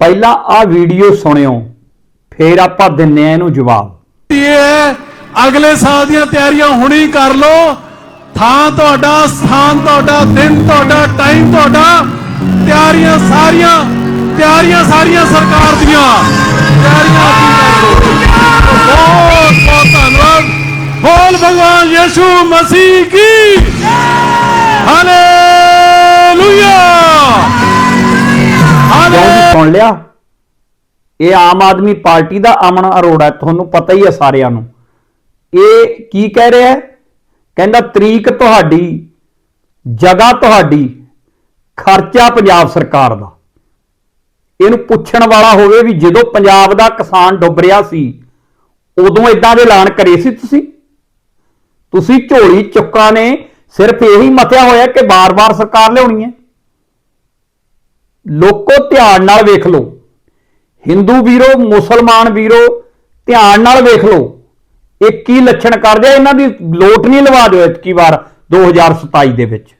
ਪਹਿਲਾਂ ਆ ਵੀਡੀਓ ਸੁਣਿਓ, ਫੇਰ ਆਪਾਂ ਦਿੰਨੇ ਆ ਇਹਨੂੰ ਜਵਾਬ। ਇਹ ਅਗਲੇ ਸਾਲ ਦੀਆਂ ਤਿਆਰੀਆਂ ਹੁਣੀ ਕਰ ਲਓ। ਥਾਂ ਤੁਹਾਡਾ, ਸਥਾਨ ਤੁਹਾਡਾ, ਦਿਨ ਤੁਹਾਡਾ ਟਾਈਮ ਤੁਹਾਡਾ। ਤਿਆਰੀਆਂ ਸਾਰੀਆਂ ਤਿਆਰੀਆਂ ਸਾਰੀਆਂ ਸਰਕਾਰ ਦੀਆਂ। ਤਿਆਰੀਆਂ ਬਹੁਤ ਬਹੁਤ ਧੰਨਵਾਦ। ਬੋਲ ਭਗਵਾਨ ਯਿਸੂ ਮਸੀਹ ਕੀ? ਸੁਣ ਲਿਆ? ਇਹ ਆਮ ਆਦਮੀ ਪਾਰਟੀ ਦਾ ਅਮਨ ਅਰੋੜਾ ਤੁਹਾਨੂੰ ਪਤਾ ਹੀ ਹੈ ਸਾਰਿਆਂ ਨੂੰ। ਇਹ ਕੀ ਕਹਿ ਰਿਹਾ ਹੈ? ਕਹਿੰਦਾ, ਤਰੀਕ ਤੁਹਾਡੀ, ਜਗ੍ਹਾ ਤੁਹਾਡੀ, ਖਰਚਾ ਪੰਜਾਬ ਸਰਕਾਰ ਦਾ। ਇਹਨੂੰ ਪੁੱਛਣ ਵਾਲਾ ਹੋਵੇ ਵੀ ਜਦੋਂ ਪੰਜਾਬ ਦਾ ਕਿਸਾਨ ਡੁੱਬ ਰਿਹਾ ਸੀ, ਉਦੋਂ ਇਦਾਂ ਦੇ ਐਲਾਨ ਕਰੇ ਸੀ ਤੁਸੀਂ? ਤੁਸੀਂ ਝੋਲੀ ਚੁੱਕਾ ਨੇ, ਸਿਰਫ ਇਹੀ ਮਤਿਆ ਹੋਇਆ ਕਿ ਬਾਰ-ਬਾਰ ਸਰਕਾਰ ਲਿਆਉਣੀ ਹੈ। ਲੋਕੋ ਧਿਆਨ ਨਾਲ ਵੇਖ ਲਓ। ਹਿੰਦੂ ਵੀਰੋ, ਮੁਸਲਮਾਨ ਵੀਰੋ, ਧਿਆਨ ਨਾਲ ਵੇਖ ਲਓ। ਇਹ ਕੀ ਲੱਛਣ ਕਰਦੇ ਆ? ਇਹਨਾਂ ਦੀ ਲੋਟ ਨਹੀਂ ਲਵਾ ਦਿਓ ਇਤਕੀ ਵਾਰ 2027 ਦੇ ਵਿੱਚ।